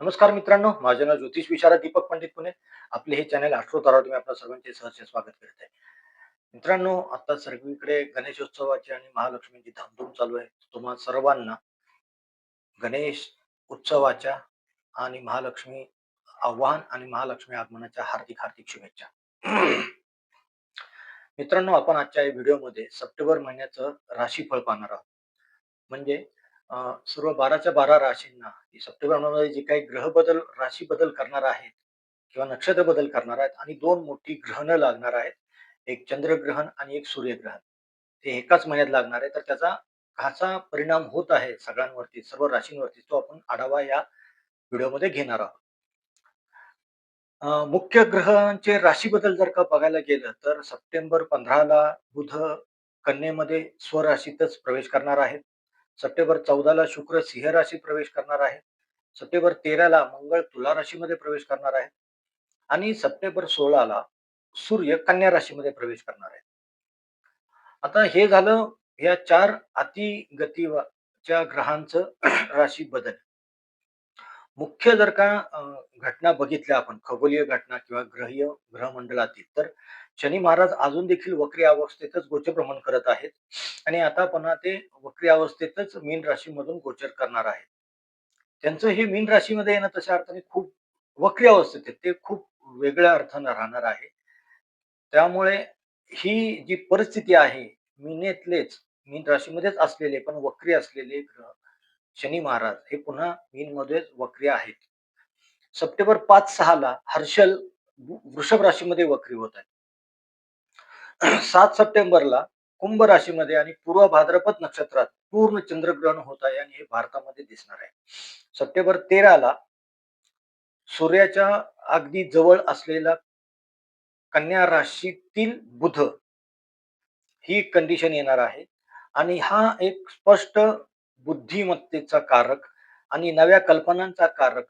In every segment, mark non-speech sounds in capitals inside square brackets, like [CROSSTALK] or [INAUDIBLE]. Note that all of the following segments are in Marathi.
नमस्कार मित्रांनो माझे नाव ज्योतिष विशारद दीपक पंडित पुणे. आपले हे चॅनल आष्ट्रो तारावर मी आपल्या सर्वांचे सहर्ष स्वागत करत आहे. मित्रांनो आता सर्वीकडे गणेशोत्सवाची आणि महालक्ष्मीची धामधूम चालू आहे. तुम्हा सर्वांना गणेश उत्सवाच्या आणि महालक्ष्मी आव्हान आणि महालक्ष्मी आगमनाच्या हार्दिक हार्दिक शुभेच्छा. मित्रांनो आपण आजच्या या व्हिडिओमध्ये सप्टेंबर महिन्याचं राशीफळ पाहणार आहोत. म्हणजे अं, सर्व बाराच्या बारा राशींना सप्टेंबरमध्ये सप्टेंबर महिन्यामध्ये जे काही ग्रह बदल राशी बदल करणार आहेत किंवा नक्षत्र बदल करणार आहेत आणि दोन मोठी ग्रहणं लागणार आहेत एक चंद्रग्रहण आणि एक सूर्यग्रहण. ते एकाच महिन्यात लागणार आहे तर त्याचा खासा परिणाम होत आहे सगळ्यांवरती सर्व राशींवरती तो आपण आढावा या व्हिडिओमध्ये घेणार आहोत. अं, मुख्य ग्रहांचे राशी बदल जर का बघायला गेलं तर सप्टेंबर पंधराला बुध कन्येमध्ये स्वराशीतच प्रवेश करणार आहेत. सप्टेंबर चौदाला शुक्र सिंह राशीत प्रवेश करणार आहे. सप्टेंबर तेराला मंगळ तुला राशीमध्ये प्रवेश करणार आहे. आणि सप्टेंबर सोळाला सूर्य कन्या राशीमध्ये प्रवेश करणार आहे. आता हे झालं या चार अति गतीच्या ग्रहांचं [CLEARS THROAT] राशी बदल. मुख्य जर का घटना बघितल्या आपण खगोलीय घटना किंवा ग्रहीय ग्रहमंडळातील तर शनी महाराज अजून देखील वक्री अवस्थेतच गोचर भ्रमण करत आहेत. आणि आता पुन्हा ते वक्री अवस्थेतच मीन राशीमधून गोचर करणार आहेत. त्यांचं हे मीन राशीमध्ये येणं तशा अर्थाने खूप वक्री अवस्थेत आहेत. ते खूप वेगळ्या अर्थानं राहणार आहे. त्यामुळे ही जी परिस्थिती आहे मीनेतलेच मीन राशीमध्येच असलेले पण वक्री असलेले ग्रह शनी महाराज हे पुन्हा मीन मध्ये वक्री आहेत. सप्टेंबर पाच सहाला हर्षल वृषभ राशीमध्ये वक्री होत आहे [CLEARS THROAT] सात सप्टेंबरला कुंभ राशीमध्ये आणि पूर्व भाद्रपद नक्षत्रात पूर्ण चंद्रग्रहण होत आहे आणि हे भारतामध्ये दिसणार आहे. सप्टेंबर तेराला सूर्याच्या अगदी जवळ असलेला कन्या राशीतील बुध ही कंडिशन येणार आहे. आणि हा एक स्पष्ट बुद्धिमत्तेचा कारक आणि नव्या कल्पनांचा कारक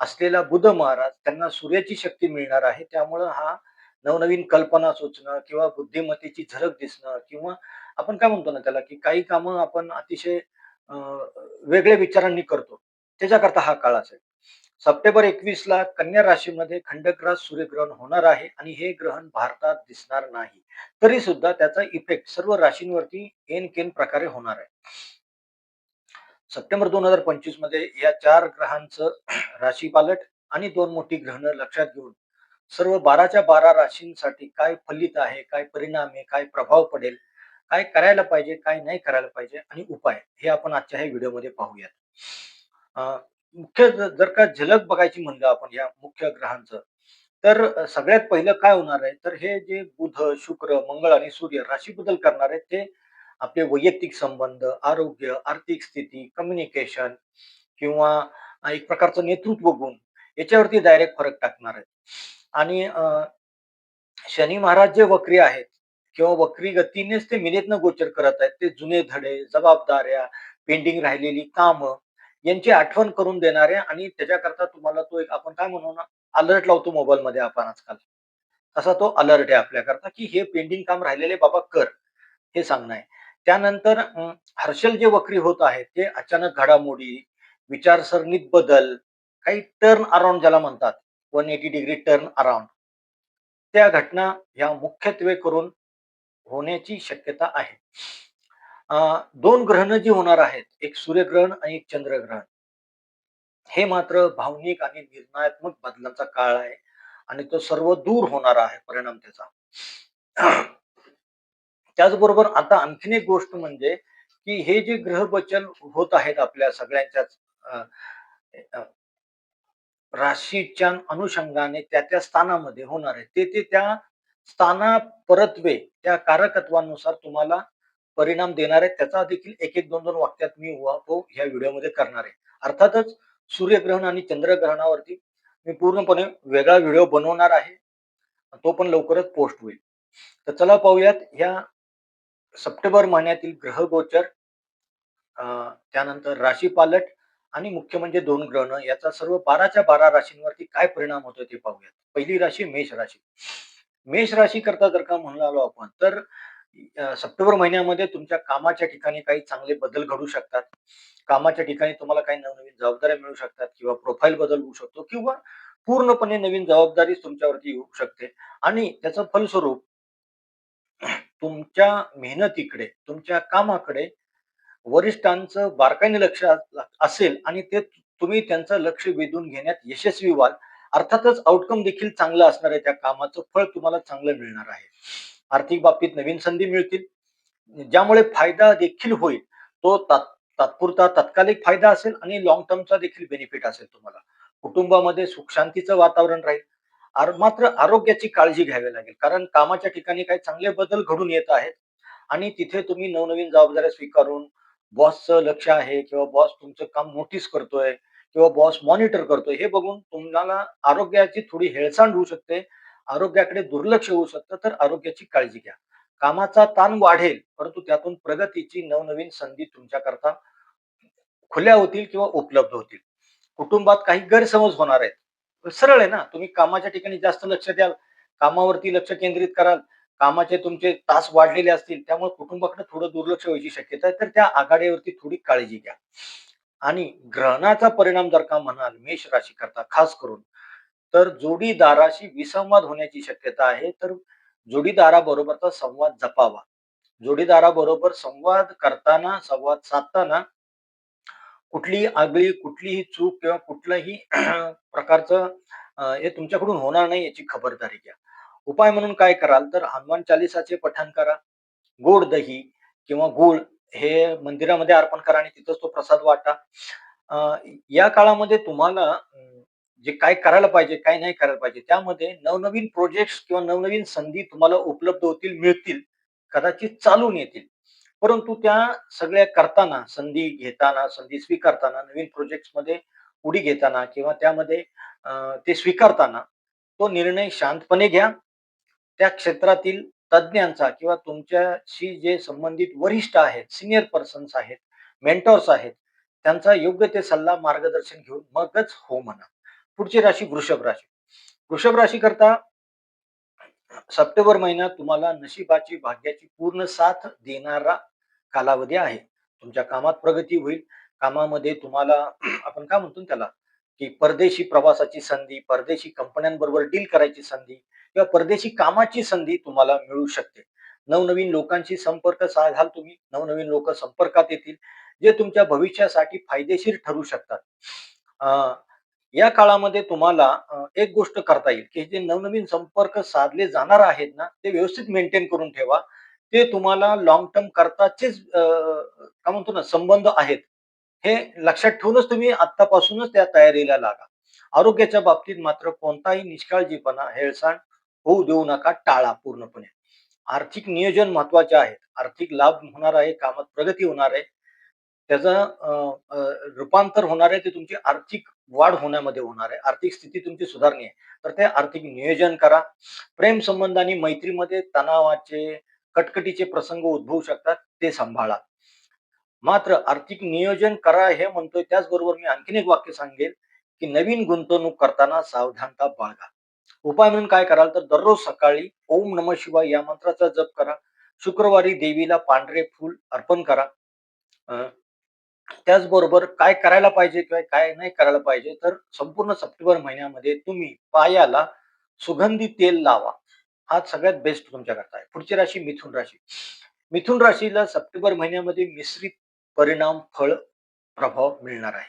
असलेला बुध महाराज त्यांना सूर्याची शक्ती मिळणार आहे. त्यामुळं हा नवनवीन कल्पना सुचणं किंवा बुद्धिमत्तेची झलक दिसणं किंवा आपण काय म्हणतो ना त्याला की काही कामं आपण अतिशय अं, वेगळ्या विचारांनी करतो. त्याच्याकरता हा काळ असेल सप्टेंबर एकवीस ला कन्या राशीमध्ये खंडग्रास सूर्यग्रहण होणार आहे आणि हे ग्रहण भारतात दिसणार नाही. तरी सुद्धा त्याचा इफेक्ट सर्व राशींवरती एन केन प्रकारे होणार आहे. सप्टेंबर दोन हजार पंचवीसमध्ये या चार ग्रहांचं राशी पालट आणि दोन मोठी ग्रहणं लक्षात घेऊन सर्व बाराच्या बारा राशींसाठी काय फलित आहे काय परिणाम आहे काय प्रभाव पडेल काय करायला पाहिजे काय नाही करायला पाहिजे आणि उपाय हे आपण आजच्या ह्या व्हिडिओमध्ये पाहूयात. मुख्य जर का झलक बघायची म्हणलं आपण या मुख्य ग्रहांचं तर सगळ्यात पहिलं काय होणार आहे? तर हे जे बुध शुक्र मंगळ आणि सूर्य राशी बदल करणार आहेत ते आपले वैयक्तिक संबंध आरोग्य आर्थिक स्थिती कम्युनिकेशन किंवा एक प्रकारचं नेतृत्व गुण याच्यावरती डायरेक्ट फरक टाकणार आहेत. आणि अं, शनी महाराज जे वक्री आहेत किंवा वक्री गतीनेच ते मिनेतनं गोचर करत आहेत ते जुने धडे जबाबदाऱ्या पेंडिंग राहिलेली कामं यांची आठवण करून देणारे आणि त्याच्याकरता तुम्हाला तो एक आपण काय म्हणू ना अलर्ट लावतो मोबाईलमध्ये आपण आजकाल. तसा तो अलर्ट आहे आपल्याकरता की हे पेंडिंग काम राहिलेले बाबा कर हे सांगणं आहे. त्यानंतर हर्षल जे वक्री होत आहेत ते अचानक घडामोडी विचारसरणीत बदल काही टर्न अराउंड ज्याला म्हणतात one eighty degree turn around त्या घटना ह्या मुख्यत्वे करून होण्याची शक्यता आहे. अं, दोन ग्रहण जी होणार आहेत एक सूर्यग्रहण आणि एक चंद्रग्रहण. हे मात्र भावनिक आणि निर्णयात्मक बदलांचा काळ आहे आणि तो सर्व दूर होणार आहे परिणाम त्याचा. त्याचबरोबर आता आणखीन एक गोष्ट म्हणजे की हे जे ग्रह बचल होत आहेत आपल्या सगळ्यांच्याच अं, राशीच्या अनुषंगाने त्या त्या स्थानामध्ये होणार आहे. ते ते त्या स्थाना परत्वे त्या कारकत्वानुसार तुम्हाला परिणाम देणार आहे त्याचा देखील एक एक दोन दोन वाक्यात मी उहापोह ह्या व्हिडिओमध्ये करणार आहे. अर्थातच सूर्यग्रहण आणि चंद्रग्रहणावरती मी पूर्णपणे वेगळा व्हिडिओ बनवणार आहे. तो पण लवकरच पोस्ट होईल. तर चला पाहूयात ह्या सप्टेंबर महिन्यातील ग्रहगोचर अं, त्यानंतर राशी पालट आणि मुख्य म्हणजे दोन ग्रहण याचा सर्व बाराच्या बारा राशींवरती काय परिणाम होतो ते पाहूयात. पहिली राशी मेष राशी. मेष राशी करता जर का म्हणालो आपण तर सप्टेंबर महिन्यामध्ये तुमच्या कामाच्या ठिकाणी काही चांगले बदल घडू शकतात. कामाच्या ठिकाणी तुम्हाला काही नवनवीन जबाबदाऱ्या मिळू शकतात किंवा प्रोफाईल बदल होऊ शकतो किंवा पूर्णपणे नवीन जबाबदारी तुमच्यावरती येऊ शकते. आणि त्याचं फलस्वरूप तुमच्या मेहनतीकडे, तुमच्या कामाकडे वरिष्ठांचं बारकाईने लक्ष असेल आणि ते तुम्ही त्यांचं लक्ष वेधून घेण्यात यशस्वी व्हाल. अर्थातच आउटकम देखील चांगलं असणार आहे. त्या कामाचं फळ तुम्हाला चांगलं मिळणार आहे. आर्थिक बाबतीत नवीन संधी मिळतील. ज्यामुळे फायदा देखील होईल. तो तात तात्पुरता तात्कालिक फायदा असेल आणि लॉंग टर्मचा देखील बेनिफिट असेल तुम्हाला. कुटुंबामध्ये सुख-शांतीचं वातावरण राहील. मात्र आरोग्याची काळजी घ्यावी लागेल. कारण कामाच्या ठिकाणी काही चांगले बदल घडून येत आहेत आणि तिथे तुम्ही नवनवीन जबाबदाऱ्या स्वीकारून बॉसचं लक्ष आहे किंवा बॉस तुमचं काम नोटीस करतोय किंवा बॉस मॉनिटर करतोय हे बघून तुम्हाला आरोग्याची थोडी हेळसांड होऊ शकते. आरोग्याकडे दुर्लक्ष होऊ शकतं. तर आरोग्याची काळजी घ्या. कामाचा ताण वाढेल, परंतु त्यातून प्रगतीची नवनवीन संधी तुमच्याकरता खुल्या होतील किंवा उपलब्ध होतील. कुटुंबात काही गैरसमज होणार आहेत. सरळ आहे ना, तुम्ही कामाच्या ठिकाणी जास्त लक्ष द्याल, कामावरती लक्ष केंद्रित कराल, कामाचे तुमचे तास वाढलेले असतील, त्यामुळे कुटुंबाकडे थोडं दुर्लक्ष व्हायची शक्यता आहे. तर त्या आघाडीवरती थोडी काळजी घ्या. आणि ग्रहणाचा परिणाम जर का म्हणाल मेष राशी करता खास करून, तर जोडीदाराशी विसंवाद होण्याची शक्यता आहे. तर जोडीदाराबरोबरचा संवाद जपावा. जोडीदाराबरोबर संवाद करताना, संवाद साधताना कुठलीही आगळी, कुठलीही चूक किंवा कुठलंही [CLEARS THROAT] प्रकारचं हे तुमच्याकडून होणार नाही याची खबरदारी घ्या. उपाय म्हणून काय कराल, तर हनुमान चालिसाचे पठण करा. गोड दही किंवा गूळ हे मंदिरामध्ये अर्पण करा आणि तिथंच तो प्रसाद वाटा. अं या काळामध्ये तुम्हाला जे काय करायला पाहिजे, काय नाही करायला पाहिजे, त्यामध्ये नवनवीन प्रोजेक्ट किंवा नवनवीन संधी तुम्हाला उपलब्ध होतील, मिळतील. कदाचित चालून येतील. परंतु त्या सगळ्या करताना, संधी घेताना, संधी स्वीकारताना, नवीन प्रोजेक्ट्समध्ये उडी घेताना किंवा त्यामध्ये ते स्वीकारताना तो निर्णय शांतपणे घ्या. त्या क्षेत्रातील तज्ञांचा किंवा तुमच्याशी जे संबंधित वरिष्ठ आहेत, सिनियर पर्सन्स आहेत, मेंटॉर्स आहेत, त्यांचा योग्य ते सल्ला, मार्गदर्शन घेऊन मगच हो म्हणा. पुढची राशी वृषभ राशी. वृषभ राशीकरता सप्टेंबर महिना तुम्हाला नशिबाची, भाग्याची पूर्ण साथ देणारा कालावधी आहे. तुमच्या कामात प्रगती होईल. कामामध्ये तुम्हाला आपण काय म्हणतो त्याला, की परदेशी प्रवासाची संधी, परदेशी कंपन्यांबरोबर डील करायची संधी किंवा परदेशी कामाची संधी तुम्हाला मिळू शकते. नवनवीन लोकांशी संपर्क साधाल तुम्ही. नवनवीन लोक संपर्कात येतील, जे तुमच्या भविष्यासाठी फायदेशीर ठरू शकतात. या काळामध्ये तुम्हाला एक गोष्ट करता येईल, की जे नवनवीन संपर्क साधले जाणार आहेत ना, ते व्यवस्थित मेंटेन करून ठेवा. ते तुम्हाला लॉंग टर्म करताचेच काय म्हणतो ना, संबंध आहेत. हे लक्षात ठेवूनच तुम्ही आतापासूनच त्या तयारीला लागा. आरोग्याच्या बाबतीत मात्र कोणताही निष्काळजीपणा, हेळसांड होऊ देऊ नका, टाळा पूर्णपणे. आर्थिक नियोजन महत्त्वाचे आहे. आर्थिक लाभ होणार आहे, कामात प्रगती होणार आहे. त्याचं रूपांतर होणार आहे ते तुमची आर्थिक वाढ होण्यामध्ये होणार आहे. आर्थिक स्थिती तुमची सुधारणी आहे. तर ते आर्थिक नियोजन करा. प्रेम संबंध आणि मैत्रीमध्ये तणावाचे, कटकटीचे प्रसंग उद्भवू शकतात, ते सांभाळा. मात्र आर्थिक नियोजन करा हे म्हणतोय त्याचबरोबर मी आणखीन एक वाक्य सांगेल, की नवीन गुंतवणूक करताना सावधानता बाळगा. उपाय म्हणून काय कराल तर दररोज सकाळी ओम नमः शिवाय या मंत्राचा जप करा. शुक्रवारी देवीला पांढरे फूल अर्पण करा. त्याचबरोबर काय करायला पाहिजे किंवा काय नाही करायला पाहिजे, तर संपूर्ण सप्टेंबर महिन्यामध्ये तुम्ही पायाला सुगंधी तेल लावा. हा सगळ्यात बेस्ट तुमच्याकरता आहे. पुढची राशी मिथुन राशी. मिथुन राशीला सप्टेंबर महिन्यामध्ये मिश्रित परिणाम, फळ, प्रभाव मिळणार आहे.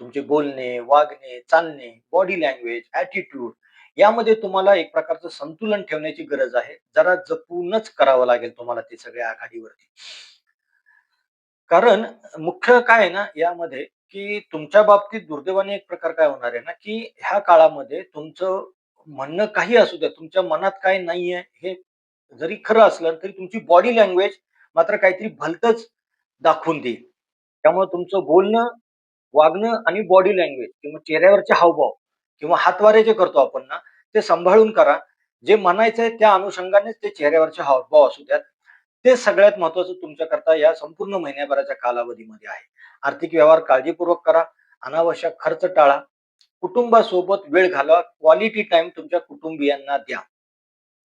तुमचे बोलणे, वागणे, चालणे, बॉडी लँग्वेज, ॲटिट्यूड यामध्ये तुम्हाला एक प्रकारचं संतुलन ठेवण्याची गरज आहे. जरा जपूनच करावं लागेल तुम्हाला ते सगळ्या आघाडीवरती. कारण मुख्य काय आहे ना यामध्ये, की तुमच्या बाबतीत दुर्दैवाने एक प्रकार काय होणार आहे ना, की ह्या काळामध्ये तुमचं म्हणणं काही असू द्या, तुमच्या मनात काय नाहीये हे जरी खरं असलं, तरी तुमची बॉडी लँग्वेज मात्र काहीतरी भलतच दाखवून देईल. त्यामुळे तुमचं बोलणं, वागणं आणि बॉडी लँग्वेज किंवा चेहऱ्यावरचे हावभाव किंवा हातवारे जे करतो आपण ना, ते सांभाळून करा. जे म्हणायचंय त्या अनुषंगानेच ते चेहऱ्यावरचे हावभाव असू द्यात. ते सगळ्यात महत्वाचं तुमच्याकरता या संपूर्ण महिन्याभराच्या कालावधीमध्ये आहे. आर्थिक व्यवहार काळजीपूर्वक करा. अनावश्यक खर्च टाळा. कुटुंबासोबत वेळ घालवा. क्वालिटी टाइम तुमच्या कुटुंबियांना द्या.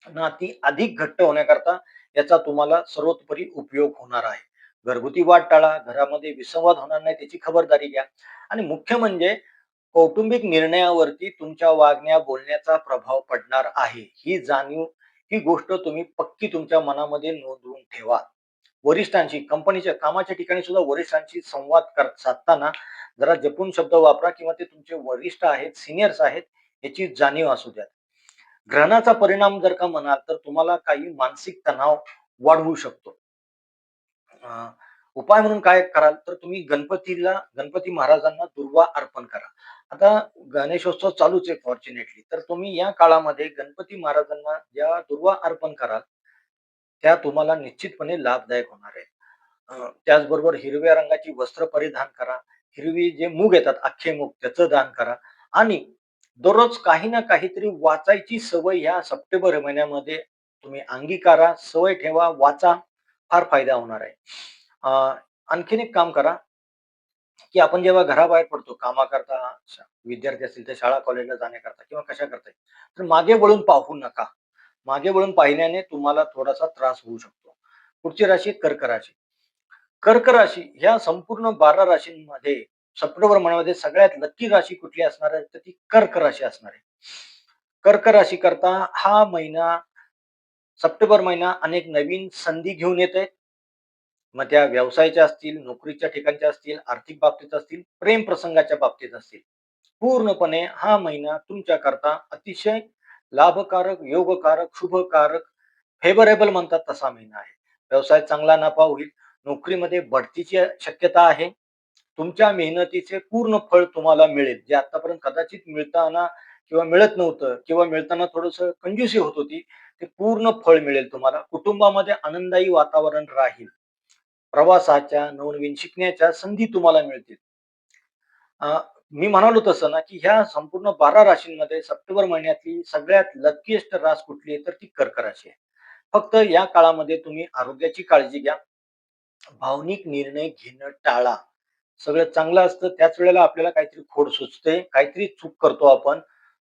नाती अधिक घट्ट होण्याकरता याचा तुम्हाला सर्वतोपरी उपयोग होणार आहे घरगुती वाद टाळा घरामध्ये विसंवाद होणार नाही त्याची खबरदारी घ्या. आणि मुख्य म्हणजे कौटुंबिक निर्णयावरती तुमच्या वागण्या बोलण्याचा प्रभाव पडणार आहे. ही जाणीव ही गोष्ट तुम्ही पक्की तुमच्या मनामध्ये नोंदवून ठेवा. वरिष्ठांशी कंपनीच्या कामाच्या ठिकाणी सुद्धा वरिष्ठांशी संवाद कर साधताना जरा जपून शब्द वापरा किंवा ते तुमचे वरिष्ठ आहेत सिनियर्स आहेत याची जाणीव असू द्या ग्रहणाचा परिणाम जर का म्हणाल तर तुम्हाला काही मानसिक तणाव वाढवू शकतो. उपाय म्हणून काय कराल तर तुम्ही गणपतीला गणपती महाराजांना दुर्वा अर्पण करा. आता गणेशोत्सव चालूच आहे फॉर्च्युनेटली तर तुम्ही या काळामध्ये गणपती महाराजांना ज्या दुर्वा अर्पण कराल त्या तुम्हाला निश्चितपणे लाभदायक होणार आहे. त्याचबरोबर हिरव्या रंगाची वस्त्र परिधान करा. हिरवी जे मूग येतात अख्खे मूग त्याचं दान करा. आणि दररोज काही ना काहीतरी वाचायची सवय ह्या सप्टेंबर महिन्यामध्ये तुम्ही अंगीकारा सवय ठेवा वाचा. फार फायदा होणार आहे. अं, आणखीन एक काम करा की आपण जेव्हा घराबाहेर पडतो कामाकरता विद्यार्थी असतील तर शाळा कॉलेजला जाण्याकरता किंवा कशा करता तर मागे वळून पाहू नका. मागे वळून पाहिल्याने तुम्हाला थोडासा त्रास होऊ शकतो. पुढची राशी कर्क राशी. कर्क राशी ह्या संपूर्ण बारा राशींमध्ये सप्टेंबर महिन्यामध्ये सगळ्यात लक्की राशी कुठली असणार आहे? तर ती कर्क राशी असणार आहे. कर्क राशी करता हा महिना सप्टेंबर महिना अनेक नवीन संधी घेऊन येत मग त्या व्यवसायाच्या असतील नोकरीच्या ठिकाणच्या असतील आर्थिक बाबतीत असतील प्रेम प्रसंगाच्या बाबतीत असतील. पूर्णपणे हा महिना तुमच्याकरता अतिशय लाभकारक योगकारक शुभकारक फेवरेबल म्हणतात तसा महिना आहे. व्यवसाय चांगला नफा होईल नोकरीमध्ये बढतीची शक्यता आहे. तुमच्या मेहनतीचे पूर्ण फळ तुम्हाला मिळेल जे आतापर्यंत कदाचित मिळताना किंवा मिळत नव्हतं किंवा मिळताना थोडस कंजूसी होत होती ते पूर्ण फळ मिळेल तुम्हाला. कुटुंबामध्ये आनंदायी वातावरण राहील. प्रवासाच्या नवनवीन शिकण्याच्या संधी तुम्हाला मिळतील. मी म्हणालो तसं ना की ह्या संपूर्ण बारा राशींमध्ये सप्टेंबर महिन्यातली सगळ्यात लकीएस्ट रास कुठली आहे तर ती कर्क राशी आहे. फक्त या काळामध्ये तुम्ही आरोग्याची काळजी घ्या. भावनिक निर्णय घेणं टाळा. सगळं चांगलं असतं त्याच वेळेला आपल्याला काहीतरी खोड सुचते काहीतरी चूक करतो आपण.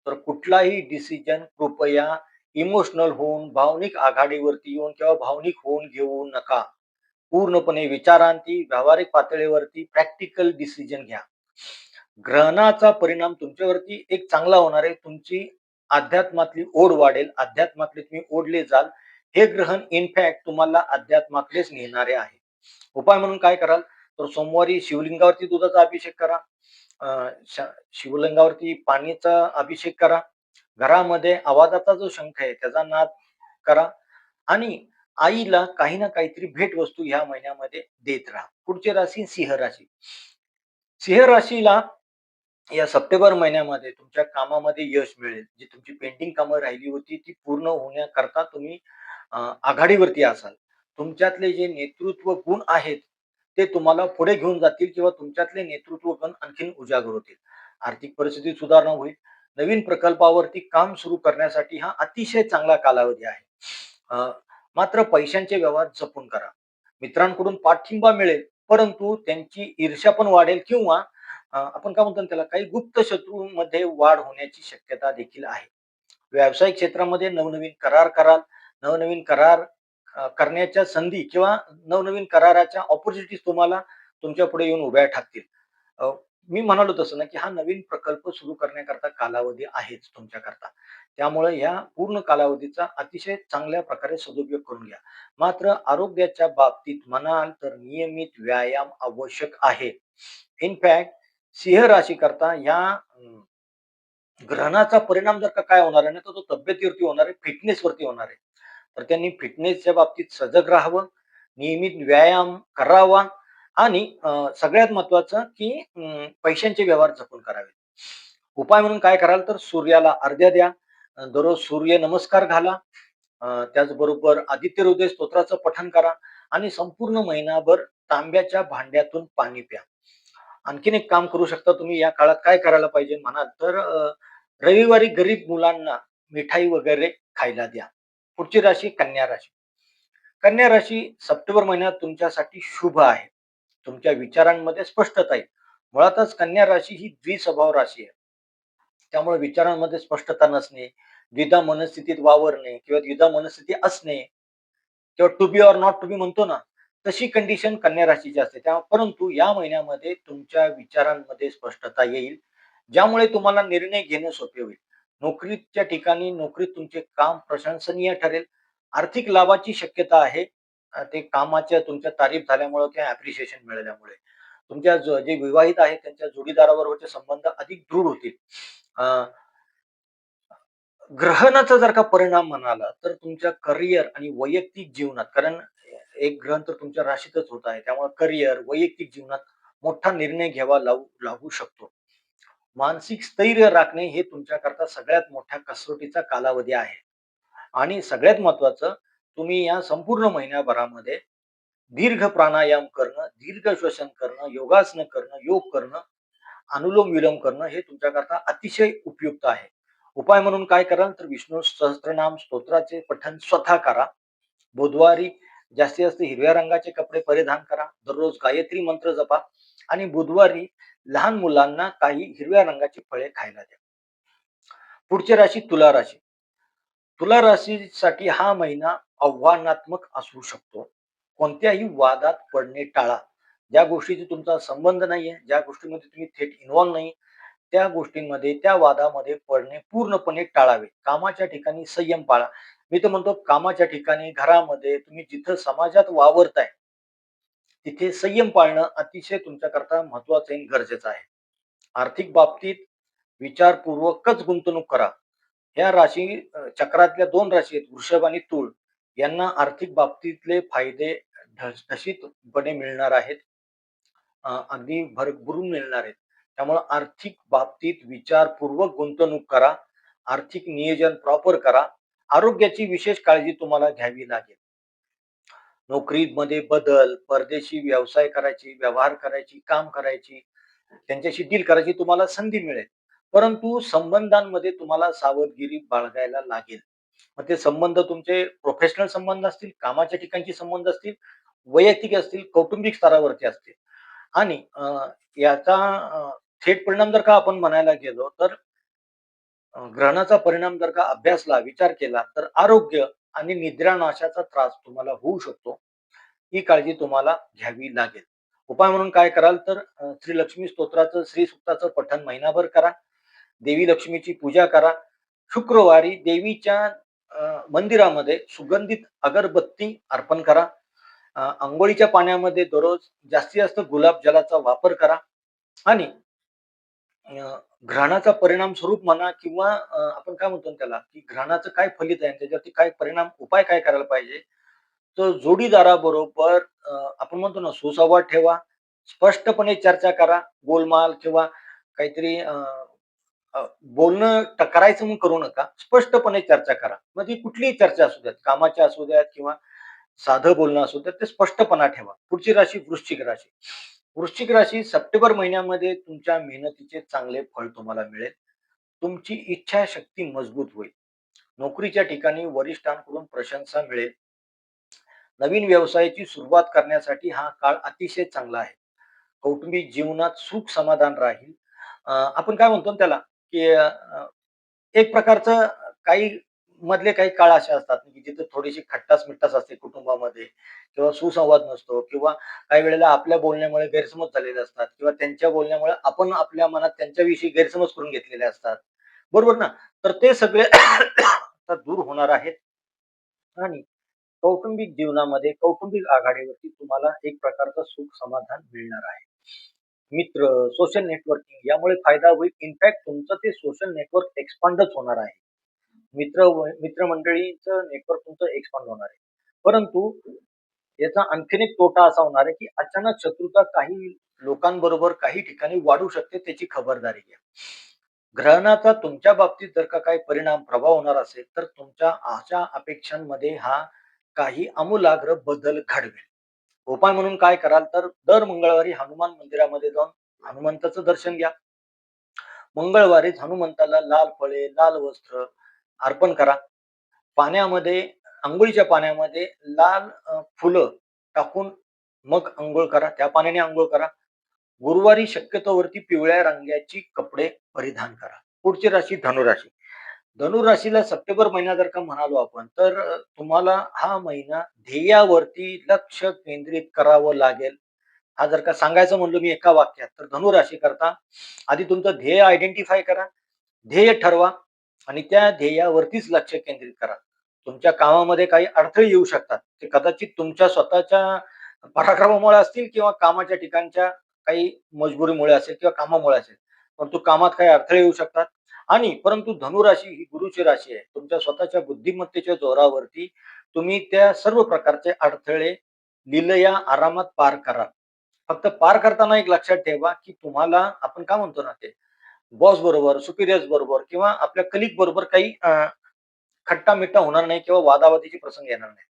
तर कुठलाही डिसिजन कृपया इमोशनल होऊन भावनिक आघाडीवरती येऊन किंवा भावनिक होऊन घेऊ नका. पूर्णपणे विचारांती व्यावहारिक पातळीवरती प्रॅक्टिकल डिसिजन घ्या. ग्रहणाचा परिणाम तुमच्यावरती एक चांगला होणार आहे. तुमची अध्यात्मातली ओढ वाढेल. अध्यात्मातले तुम्ही ओढले जाल. हे ग्रहण इनफॅक्ट तुम्हाला अध्यात्माकडेच नेणारे आहे. उपाय म्हणून काय कराल? तर सोमवारी शिवलिंगावरती दुधाचा अभिषेक करा. शिवलिंगावरती पाणीचा अभिषेक करा. घरामध्ये आवाजाचा जो शंख आहे त्याचा नाद करा आणि आईला काही ना काहीतरी भेट वस्तू ह्या महिन्यामध्ये देत राहा. पुढची राशी सिंह राशी. सिंह राशीला या सप्टेंबर महिन्यामध्ये तुमच्या कामामध्ये यश मिळेल. जी तुमची पेंटिंग कामं राहिली होती ती पूर्ण होण्याकरता तुम्ही आघाडीवरती असाल. तुमच्यातले जे नेतृत्व गुण आहेत ते तुम्हाला पुढे घेऊन जातील किंवा तुमच्यातले नेतृत्व पण आणखीन उजागर होतील. आर्थिक परिस्थितीत सुधारणा होईल. नवीन प्रकल्पावरती काम सुरू करण्यासाठी हा अतिशय चांगला कालावधी आहे. मात्र पैशांचे व्यवहार जपून करा. मित्रांकडून पाठिंबा मिळेल परंतु त्यांची ईर्ष्या पण वाढेल किंवा आपण काय म्हणतो त्याला काही गुप्त शत्रूमध्ये वाढ होण्याची शक्यता देखील आहे. व्यावसायिक क्षेत्रामध्ये नवनवीन करार कराल. नवनवीन करार करण्याच्या संधी किंवा नवनवीन कराराच्या ऑपॉर्च्युनिटीज तुम्हाला तुमच्यापुढे येऊन उभ्या ठाकतील. मी म्हणालो तसं ना की हा नवीन प्रकल्प सुरू करण्याकरता कालावधी आहेच तुमच्याकरता. त्यामुळे ह्या पूर्ण कालावधीचा अतिशय चांगल्या प्रकारे सदुपयोग करून घ्या. मात्र आरोग्याच्या बाबतीत म्हणाल तर नियमित व्यायाम आवश्यक आहे. इनफॅक्ट सिंह राशी करता या ग्रहणाचा परिणाम जर का काय होणार आहे ना तर तो तब्येतीवरती होणार आहे फिटनेस वरती होणार आहे. तर त्यांनी फिटनेसच्या बाबतीत सजग राहावं नियमित व्यायाम करावा आणि सगळ्यात महत्वाचं की पैशांचे व्यवहार जपून करावे उपाय म्हणून काय कराल तर सूर्याला अर्ध्या द्या दररोज सूर्य नमस्कार घाला त्याचबरोबर आदित्य हृदय स्तोत्राचं पठण करा आणि संपूर्ण महिनाभर तांब्याच्या भांड्यातून पाणी प्या. आणखीन एक काम करू शकता तुम्ही या काळात काय करायला पाहिजे म्हणाल तर रविवारी गरीब मुलांना मिठाई वगैरे खायला द्या. पुढची राशी कन्या राशी. कन्या राशी सप्टेंबर महिन्यात तुमच्यासाठी शुभ आहे. तुमच्या विचारांमध्ये स्पष्टता येईल. मुळातच कन्या राशी ही द्विस्वभाव राशी आहे. त्यामुळे विचारांमध्ये स्पष्टता नसणे द्विधा मनस्थितीत वावरणे किंवा द्विधा मनस्थिती असणे किंवा to be or not to be म्हणतो ना तशी कंडिशन कन्या राशीची असते. त्या परंतु या महिन्यामध्ये तुमच्या विचारांमध्ये स्पष्टता येईल ज्यामुळे तुम्हाला निर्णय घेणं सोपे होईल. नोकरीच्या ठिकाणी नोकरीत तुमचे काम प्रशंसनीय ठरेल. आर्थिक लाभाची शक्यता आहे. ते कामाच्या तुमच्या तारीफ झाल्यामुळे किंवा अप्रिशिएशन मिळाल्यामुळे. तुमच्या जो- जे विवाहित आहेत त्यांच्या जोडीदाराबरोबरचे संबंध अधिक दृढ होतील. ग्रहणाचा जर का परिणाम म्हणाला तर तुमच्या करिअर आणि वैयक्तिक जीवनात कारण एक ग्रहण तर तुमच्या राशीतच होत आहे. त्यामुळे करिअर वैयक्तिक जीवनात मोठा निर्णय घ्यावा लागू लागू शकतो. मानसिक स्थैर्य राखणे हे तुमच्याकरता सगळ्यात मोठ्या कसोटीचा कालावधी आहे. आणि सगळ्यात महत्वाचं तुम्ही या संपूर्ण महिन्याभरामध्ये दीर्घ प्राणायाम करणं दीर्घ श्वसन करणं योगासनं करणं योग करणं अनुलोम विलोम करणं हे तुमच्याकरता अतिशय उपयुक्त आहे. उपाय म्हणून काय कराल तर विष्णू सहस्त्रनाम स्तोत्राचे पठण स्वतः करा. बुधवारी जास्तीत जास्त हिरव्या रंगाचे कपडे परिधान करा. दररोज गायत्री मंत्र जपा. आणि बुधवारी लहान मुलांना काही हिरव्या रंगाची फळे खायला द्या. पुढची राशी तुला राशी. तुला राशीसाठी हा महिना आव्हानात्मक असू शकतो. कोणत्याही वादात पडणे टाळा. ज्या गोष्टीचा तुमचा संबंध नाहीये ज्या गोष्टीमध्ये तुम्ही थेट इन्व्हॉल्व नाही त्या गोष्टींमध्ये त्या वादामध्ये पडणे पूर्णपणे टाळावे. कामाच्या ठिकाणी संयम पाळा. मी तर म्हणतो कामाच्या ठिकाणी घरामध्ये तुम्ही जिथं समाजात वावरताय तिथे संयम पाळणं अतिशय तुमच्याकरता महत्वाचं आणि गरजेचं आहे. आर्थिक बाबतीत विचारपूर्वकच गुंतवणूक करा. या राशी चक्रातल्या दोन राशी आहेत वृषभ आणि तूळ. यांना आर्थिक बाबतीतले फायदे ढसढशीतपणे मिळणार आहेत. अगदी भरभरून मिळणार आहेत. त्यामुळे आर्थिक बाबतीत विचारपूर्वक गुंतवणूक करा. आर्थिक नियोजन प्रॉपर करा. आरोग्याची विशेष काळजी तुम्हाला घ्यावी लागेल. नोकरीमध्ये बदल परदेशी व्यवसाय करायची व्यवहार करायची काम करायची त्यांच्याशी डील करायची तुम्हाला संधी मिळेल. परंतु संबंधांमध्ये तुम्हाला सावधगिरी बाळगायला लागेल. मग ते संबंध तुमचे प्रोफेशनल संबंध असतील कामाच्या ठिकाणचे संबंध असतील वैयक्तिक असतील कौटुंबिक स्तरावरती असतील. आणि याचा थेट परिणाम जर का आपण म्हणायला गेलो तर ग्रहणाचा परिणाम जर का अभ्यासला विचार केला तर आरोग्य आणि निद्रानाशाचा त्रास तुम्हाला होऊ शकतो. ही काळजी तुम्हाला घ्यावी लागेल. उपाय म्हणून काय कराल तर श्री लक्ष्मी स्तोत्राचं श्री सुक्ताचं पठण महिनाभर करा. देवी लक्ष्मीची पूजा करा. शुक्रवारी देवीच्या अं, मंदिरामध्ये सुगंधित अगरबत्ती अर्पण करा. आंघोळीच्या अंघोळीच्या पाण्यामध्ये दररोज जास्तीत जास्त गुलाब जलाचा वापर करा. आणि अं, ग्रहणाचा परिणाम स्वरूप म्हणा किंवा आपण काय म्हणतो ना त्याला की ग्रहणाचं काय फलित आहे त्याच्यावरती काय परिणाम उपाय काय करायला पाहिजे तर जोडीदाराबरोबर अं, आपण म्हणतो ना सुसंवाद ठेवा स्पष्टपणे चर्चा करा गोलमाल किंवा काहीतरी अ, बोलणं ट- करायचं म्हणून करू नका स्पष्टपणे चर्चा करा. मग ती कुठलीही चर्चा असू द्यात कामाच्या असू द्यात किंवा साधं बोलणं असू द्यात ते स्पष्टपणा ठेवा. पुढची राशी वृश्चिक राशी. वृश्चिक राशी सप्टेंबर महिन्यामध्ये तुमच्या मेहनतीचे चांगले फळ तुम्हाला मिळेल. तुमची इच्छाशक्ती मजबूत होईल. नोकरीच्या ठिकाणी वरिष्ठांकडून प्रशंसा मिळेल. नवीन व्यवसायाची सुरुवात करण्यासाठी हा काळ अतिशय चांगला आहे. कौटुंबिक जीवनात सुख समाधान राहील. अं, आपण काय म्हणतो त्याला की एक प्रकारचं काही मधले काही काळ असे असतात की जिथे थोडीशी खट्टास मिट्टास असते कुटुंबामध्ये किंवा सुसंवाद नसतो किंवा काही वेळेला आपल्या बोलण्यामुळे गैरसमज झालेले असतात किंवा त्यांच्या बोलण्यामुळे आपण आपल्या मनात त्यांच्याविषयी गैरसमज करून घेतलेले असतात. बरोबर ना? तर ते सगळे दूर होणार आहेत. आणि कौटुंबिक जीवनामध्ये कौटुंबिक आघाडीवरती तुम्हाला एक प्रकारचं सुख समाधान मिळणार आहे. मित्र सोशल नेटवर्किंग यामुळे फायदा होईल. इनफॅक्ट तुमचं ते सोशल नेटवर्क एक्सपांडच होणार आहे. मित्र मित्रमंडळीचं नेटवर्क तुमचं एक्सपांड होणार आहे. परंतु याचा आणखीन एक तोटा असा होणार आहे की अचानक शत्रुता काही लोकांबरोबर काही ठिकाणी वाढू शकते त्याची खबरदारी घ्या. ग्रहणाचा तुमच्या बाबतीत जर का काही परिणाम प्रभाव होणार असेल तर तुमच्या अशा अपेक्षांमध्ये हा काही आमूलाग्र बदल घडवेल. उपाय म्हणून काय कराल तर दर मंगळवारी हनुमान मंदिरामध्ये जाऊन हनुमंताचं दर्शन घ्या. मंगळवारीच हनुमंताला लाल फळे लाल वस्त्र अर्पण करा. पाण्यामध्ये आंघोळीच्या पाण्यामध्ये लाल फुलं टाकून मग आंघोळ करा. त्या पाण्याने आंघोळ करा. गुरुवारी शक्यतोवरती पिवळ्या रंगाची कपडे परिधान करा. पुढची राशी धनुराशी. धनुराशीला सप्टेंबर महिना जर का म्हणालो आपण, तर तुम्हाला हा महिना ध्येयावरती लक्ष केंद्रित करावं लागेल. हा जर का सांगायचं म्हणलो मी एका वाक्यात, तर धनुराशी करता आधी तुमचं ध्येय आयडेंटिफाय करा, ध्येय ठरवा. आणि त्या ध्येयावरतीच लक्ष केंद्रित करा. तुमच्या कामामध्ये काही अडथळे येऊ शकतात. ते कदाचित तुमच्या स्वतःच्या पराक्रमामुळे असतील किंवा कामाच्या ठिकाणच्या काही मजबुरीमुळे असेल किंवा कामामुळे असेल. परंतु कामात काही अडथळे येऊ शकतात आणि परंतु धनुराशी ही गुरुची राशी आहे. तुमच्या स्वतःच्या बुद्धिमत्तेच्या जोरावरती तुम्ही त्या सर्व प्रकारचे अडथळे लिलया आरामात पार करा. फक्त पार करताना एक लक्षात ठेवा, की तुम्हाला आपण काय म्हणतो ना ते बॉस बरोबर, सुपिरियर्स बरोबर किंवा आपल्या कलिक बरोबर काही खट्टा-मिट्टा होणार नाही किंवा वादावादीचे प्रसंग येणार नाही.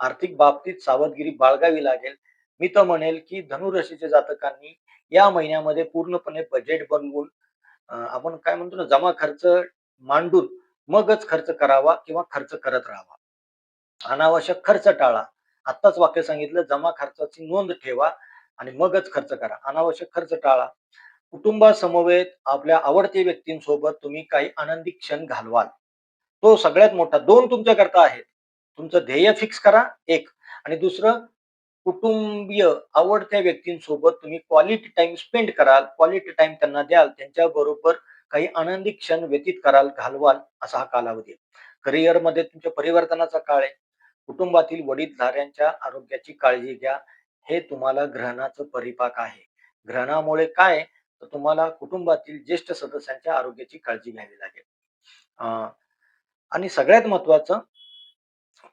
आर्थिक बाबतीत सावधगिरी बाळगावी लागेल. मी तर म्हणेल, की धनुराशीच्या जातकांनी या महिन्यामध्ये पूर्णपणे बजेट बनवून आपण काय म्हणतो ना जमा खर्च मांडून मगच खर्च करावा किंवा खर्च करत राहावा. अनावश्यक खर्च टाळा. आत्ताच वाक्य सांगितलं, जमा खर्चाची नोंद ठेवा आणि मगच खर्च करा. अनावश्यक खर्च टाळा. कुटुंबासमवेत आपल्या आवडत्या व्यक्तींसोबत तुम्ही काही आनंदी क्षण घालवाल. तो सगळ्यात मोठा दोन तुमच्याकरता आहेत. तुमचं ध्येय फिक्स करा एक आणि दुसरं कुटुंबीय आवडत्या व्यक्तींसोबत तुम्ही क्वालिटी टाइम स्पेंड कराल, क्वालिटी टाइम त्यांना द्याल, त्यांच्या बरोबर काही आनंदी क्षण व्यतीत कराल, घालवाल असा हा कालावधी करिअरमध्ये तुमच्या परिवर्तनाचा काळ आहे. कुटुंबातील वडीलधाऱ्यांच्या आरोग्याची काळजी घ्या. हे तुम्हाला ग्रहणाचं परिपाक आहे. ग्रहणामुळे काय आहे, तर तुम्हाला कुटुंबातील ज्येष्ठ सदस्यांच्या आरोग्याची काळजी घ्यावी लागेल. आणि सगळ्यात महत्वाचं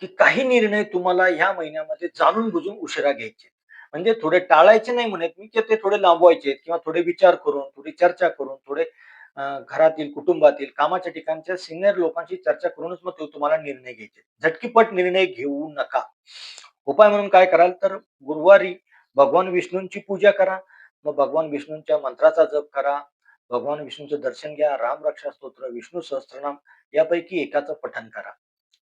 की काही निर्णय तुम्हाला ह्या महिन्यामध्ये जाणून-बुजून उशिरा घ्यायचे. म्हणजे थोडे टाळायचे नाही म्हणत मी, की ते थोडे लांबवायचे किंवा थोडे विचार करून, थोडी चर्चा करून, थोडे घरातील, कुटुंबातील, कामाच्या ठिकाणच्या सिनियर लोकांशी चर्चा करूनच मग तो तुम्हाला निर्णय घ्यायचे. झटकीपट निर्णय घेऊ नका. उपाय म्हणून काय कराल, तर गुरुवारी भगवान विष्णूंची पूजा करा. मग भगवान विष्णूंच्या मंत्राचा जप करा. भगवान विष्णूचं दर्शन घ्या. रामरक्षा स्तोत्र, विष्णू सहस्त्रनाम यापैकी एकाचं पठन करा.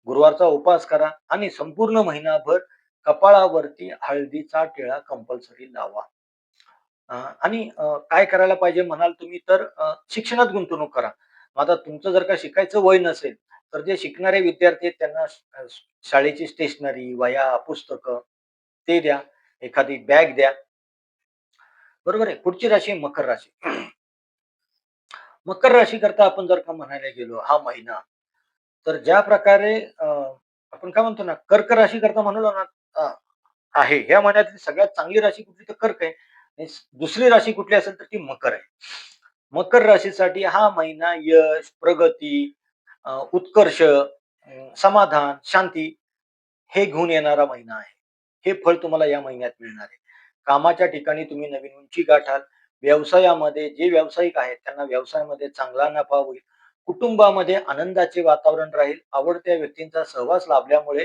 गुरुवारचा उपास करा आणि संपूर्ण महिनाभर कपाळावरती हळदीचा टिळा कंपल्सरी लावा. आणि काय करायला पाहिजे म्हणाल तुम्ही तर शिक्षणात गुंतवणूक करा. मग आता तुमचं जर का शिकायचं वय नसेल, तर जे शिकणारे विद्यार्थी आहेत त्यांना शाळेची स्टेशनरी, वह्या, पुस्तकं ते द्या. एखादी बॅग द्या. बरोबर आहे. पुढची राशी मकर राशी. मकर राशी करता आपण जर का म्हणायला गेलो हा महिना, तर ज्या प्रकारे आपण काय म्हणतो ना, कर्क राशीकरता म्हणलो ना आहे. ह्या महिन्यातली सगळ्यात चांगली राशी कुठली तर कर्क आहे. आणि दुसरी राशी कुठली असेल तर ती मकर आहे. मकर राशीसाठी हा महिना यश, प्रगती, उत्कर्ष, समाधान, शांती हे घेऊन येणारा महिना आहे. हे फळ तुम्हाला या महिन्यात मिळणार आहे. कामाच्या ठिकाणी तुम्ही नवीन उंची गाठाल. व्यवसायामध्ये जे व्यावसायिक आहेत त्यांना व्यवसायामध्ये चांगला नफा होईल. कुटुंबामध्ये आनंदाचे वातावरण राहील. आवडत्या व्यक्तींचा सहवास लाभल्यामुळे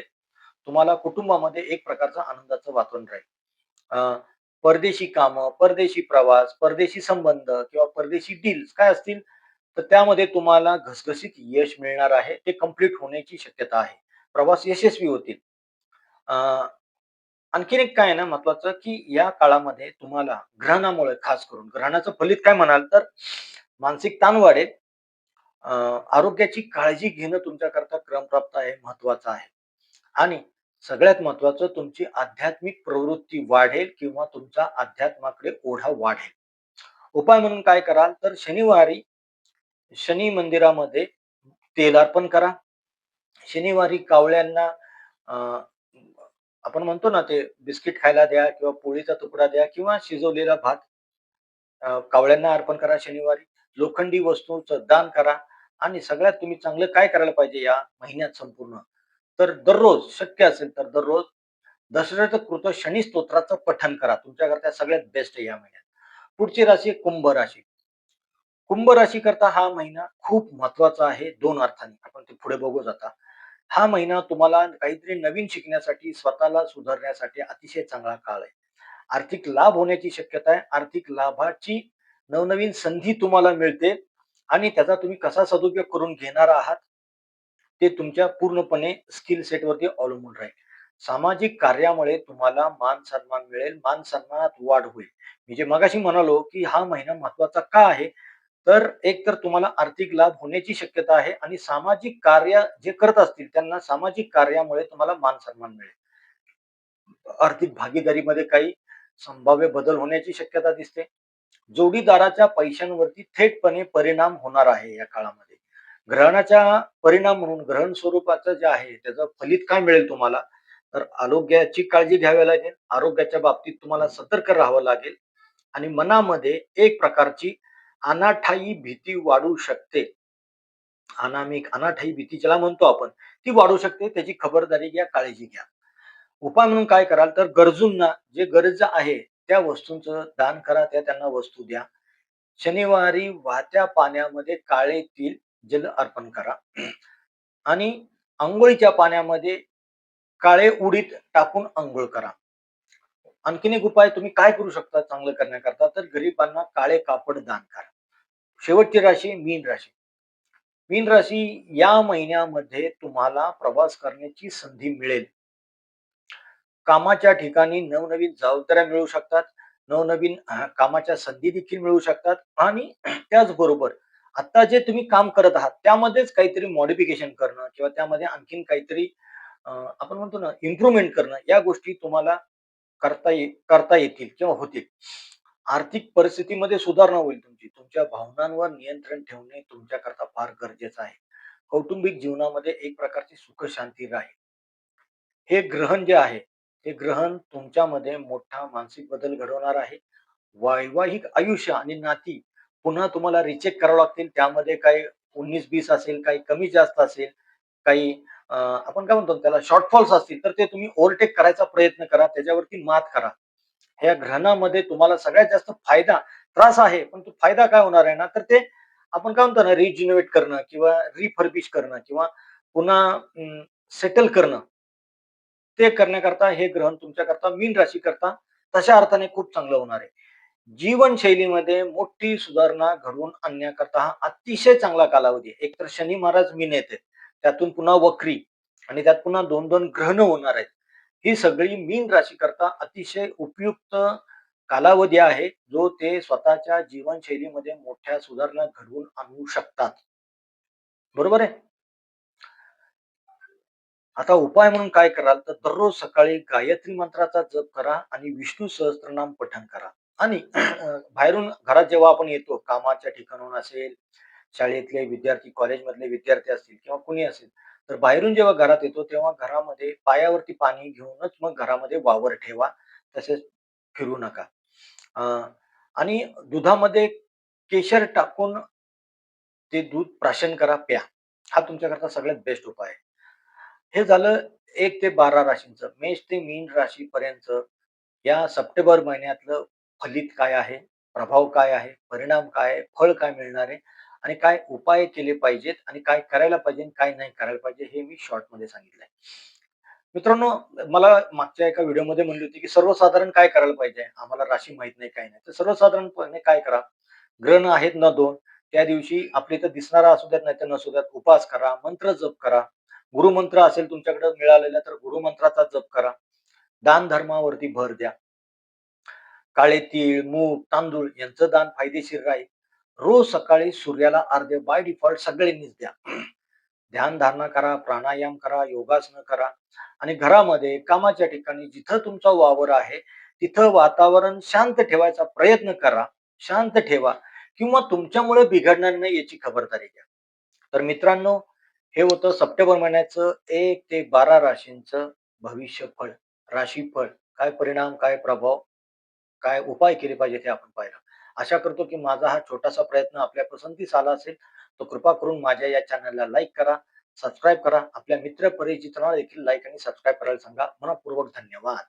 तुम्हाला कुटुंबामध्ये एक प्रकारचं आनंदाचं वातावरण राहील. परदेशी कामं, परदेशी प्रवास, परदेशी संबंध किंवा परदेशी डील्स काय असतील, तर त्यामध्ये तुम्हाला घसघशीत यश मिळणार आहे. ते कंप्लीट होण्याची शक्यता आहे. प्रवास यशस्वी होतील. आणखीन एक काय आहे ना महत्वाचं, की या काळामध्ये तुम्हाला ग्रहणामुळे खास करून ग्रहणाचं फलित काय म्हणाल तर मानसिक ताण वाढेल. आरोग्याची काळजी घेणं तुमच्याकरता क्रमप्राप्त आहे, महत्वाचं आहे. आणि सगळ्यात महत्वाचं तुमची आध्यात्मिक प्रवृत्ती वाढेल किंवा तुमचा अध्यात्माकडे ओढा वाढेल. उपाय म्हणून काय कराल, तर शनिवारी शनी मंदिरामध्ये तेल अर्पण करा. शनिवारी कावळ्यांना आपण म्हणतो ना ते बिस्किट खायला द्या किंवा पोळीचा तुकडा द्या किंवा शिजवलेला भात अ, कावळ्यांना अर्पण करा शनिवारी. लोखंडी वस्तूंचं दान करा आणि सगळ्यात तुम्ही चांगलं काय करायला पाहिजे या महिन्यात संपूर्ण, तर दररोज शक्य असेल तर दररोज दशरथ कृत शनी स्तोत्राचं पठण करा. तुमच्याकरता सगळ्यात बेस्ट आहे या महिन्यात. पुढची राशी आहे कुंभ राशी. कुंभ राशीकरता हा महिना खूप महत्त्वाचा आहे 2 अर्थाने. आपण ते पुढे बघूच आता. हा महिना तुम्हाला काहीतरी नवीन शिकण्यासाठी, स्वतःला सुधारण्यासाठी अतिशय चांगला काळ आहे. आर्थिक लाभ होण्याची शक्यता आहे. आर्थिक लाभाची नवनवीन संधी तुम्हाला मिळते आणि त्याचा तुम्ही कसा सदुपयोग करून घेणार आहात, ते तुमच्या पूर्णपणे स्किल सेटवरती अवलंबून राहील. सामाजिक कार्यामुळे तुम्हाला मान-सन्मान मिळेल. मान-सन्मानात वाढ होईल. मी जे मगाशी म्हणालो, की हा महिना महत्त्वाचा का आहे? तर एक तर तुम्हाला आर्थिक लाभ होण्याची शक्यता आहे आणि सामाजिक कार्य जे करत असतील त्यांना सामाजिक कार्यामुळे तुम्हाला मान सन्मान मिळेल. आर्थिक भागीदारीमध्ये काही संभाव्य बदल होण्याची शक्यता दिसते. जोडीदाराच्या पैशांवरती थेटपणे परिणाम होणार आहे या काळामध्ये. ग्रहणाच्या परिणाम म्हणून ग्रहण स्वरूपाचं जे आहे त्याचं फलित काय मिळेल तुम्हाला? तर आरोग्याची काळजी घ्यावी लागेल. आरोग्याच्या बाबतीत तुम्हाला सतर्क राहावं लागेल. आणि मनामध्ये एक प्रकारची अनाठाई भीती वाढू शकते. अनामिक अनाठाई भीती ज्याला म्हणतो आपण ती वाढू शकते. त्याची खबरदारी घ्या काळजी घ्या. उपाय म्हणून काय कराल तर गरजूंना जे गरज आहे त्या वस्तूंचं दान करा त्या त्यांना वस्तू द्या. शनिवारी वाहत्या पाण्यामध्ये काळे तीळ जल अर्पण करा. आणि आंघोळीच्या पाण्यामध्ये काळे उडीत टाकून आंघोळ करा. आणखीन एक उपाय तुम्ही काय करू शकता चांगलं करण्याकरता तर गरीबांना काळे कापड दान करा. शेवटची राशी मीन राशी. मीन राशी या महिन्यामध्ये तुम्हाला प्रवास करण्याची संधी मिळेल. कामाच्या ठिकाणी नवनवीन जबाबदाऱ्या मिळू शकतात. नवनवीन कामाच्या संधी देखील मिळू शकतात. आणि [CLEARS THROAT] त्याचबरोबर आता जे तुम्ही काम करत आहात त्यामध्येच काहीतरी मॉडिफिकेशन करणं किंवा त्यामध्ये आणखीन काहीतरी आपण म्हणतो ना इम्प्रुव्हमेंट करणं या गोष्टी तुम्हाला करता ये करता येतील किंवा होतील. आर्थिक परिस्थितीमध्ये सुधारणा होईल तुमची. तुमच्या भावनांवर नियंत्रण ठेवणे तुमच्याकरता फार गरजेचं आहे. कौटुंबिक जीवनामध्ये एक प्रकारची सुख शांती राहील. हे ग्रहण जे आहे ते ग्रहण तुमच्यामध्ये मोठा मानसिक बदल घडवणार आहे. वैवाहिक आयुष्य आणि नाती पुन्हा तुम्हाला रिचेक करावं लागतील. त्यामध्ये काही उन्नीस बीस असेल काही कमी जास्त असेल काही आपण काय म्हणतो त्याला शॉर्टफॉल्स असतील तर ते तुम्ही ओव्हरटेक करायचा प्रयत्न करा. त्याच्यावरती मात करा. या ग्रहणामध्ये तुम्हाला सगळ्यात जास्त फायदा त्रास आहे पण तो फायदा काय होणार आहे ना तर ते आपण काय म्हणतो ना रिजिनोवेट करणं किंवा रिफर्बिश करणं किंवा पुन्हा सेटल करणं. ते करण्याकरता हे ग्रहण तुमच्याकरता मीन राशी करता तशा अर्थाने खूप चांगलं होणार आहे. जीवनशैलीमध्ये मोठी सुधारणा घडवून आणण्याकरता हा अतिशय चांगला कालावधी आहे. एक तर शनी महाराज मीन येते त्यातून पुन्हा वक्री आणि त्यात पुन्हा दोन दोन ग्रहण होणार आहेत. ही सगळी मीन राशी करता अतिशय उपयुक्त कालावधी आहे जो ते स्वतःच्या जीवनशैलीमध्ये मोठ्या सुधारणा घडवून आणू शकतात. बरोबर आहे? आता उपाय म्हणून काय कराल तर दररोज सकाळी गायत्री मंत्राचा जप करा आणि विष्णू सहस्त्रनाम पठण करा. आणि [CLEARS THROAT] बाहेरून घरात जेव्हा आपण येतो कामाच्या ठिकाणून असेल शाळेतले विद्यार्थी कॉलेजमधले विद्यार्थी असतील किंवा कुणी असेल तर बाहेरून जेव्हा घरात येतो तेव्हा घरामध्ये पायावरती पाणी घेऊनच मग घरामध्ये वावर ठेवा तसेच फिरू नका. आणि दुधामध्ये केशर टाकून ते दूध प्राशन करा प्या. हा तुमच्याकरता सगळ्यात बेस्ट उपाय आहे. हे झालं एक ते बारा राशींचं. मेष ते मीन राशीपर्यंत या सप्टेंबर महिन्यातलं फलित काय आहे? प्रभाव काय आहे? परिणाम काय आहे? फळ काय मिळणार आहे? आणि काय उपाय केले पाहिजेत आणि काय करायला पाहिजे काय नाही करायला पाहिजे हे मी शॉर्टमध्ये सांगितलंय. मित्रांनो मला मागच्या एका व्हिडिओमध्ये म्हणली होती की सर्वसाधारण काय करायला पाहिजे? आम्हाला राशी माहीत नाही काय नाही. तर सर्वसाधारणपणे काय करा? ग्रहण आहेत न दोन त्या दिवशी आपले इथं दिसणारा असू द्यात नाही तर नसू द्यात उपास करा मंत्र जप करा. गुरुमंत्र असेल तुमच्याकडे मिळालेला तर गुरुमंत्राचा जप करा. दान धर्मावरती भर द्या. काळे तीळ मूग तांदूळ यांचं दान फायदेशीर राहील. रोज सकाळी सूर्याला अर्ध्य बाय डिफॉल्ट सगळ्यांनीच द्या. ध्यान धारणा करा प्राणायाम करा योगासनं करा आणि घरामध्ये कामाच्या ठिकाणी जिथं तुमचा वावर आहे तिथं वातावरण शांत ठेवायचा प्रयत्न करा. शांत ठेवा किंवा तुमच्यामुळे बिघडणार नाही याची खबरदारी घ्या. तर मित्रांनो हे होतं सप्टेंबर महिन्याचं एक ते बारा राशींचं भविष्य फळ राशीफळ. काय परिणाम काय प्रभाव काय उपाय केले पाहिजे ते आपण पाहिलं. आशा करतो की माझा हा छोटासा प्रयत्न आपल्या पसंतीस आला असेल तर कृपा करून माझ्या या चॅनलला लाईक करा सबस्क्राईब करा. आपल्या मित्र परिचितांना देखील लाईक आणि सबस्क्राईब करायला सांगा. मनपूर्वक धन्यवाद.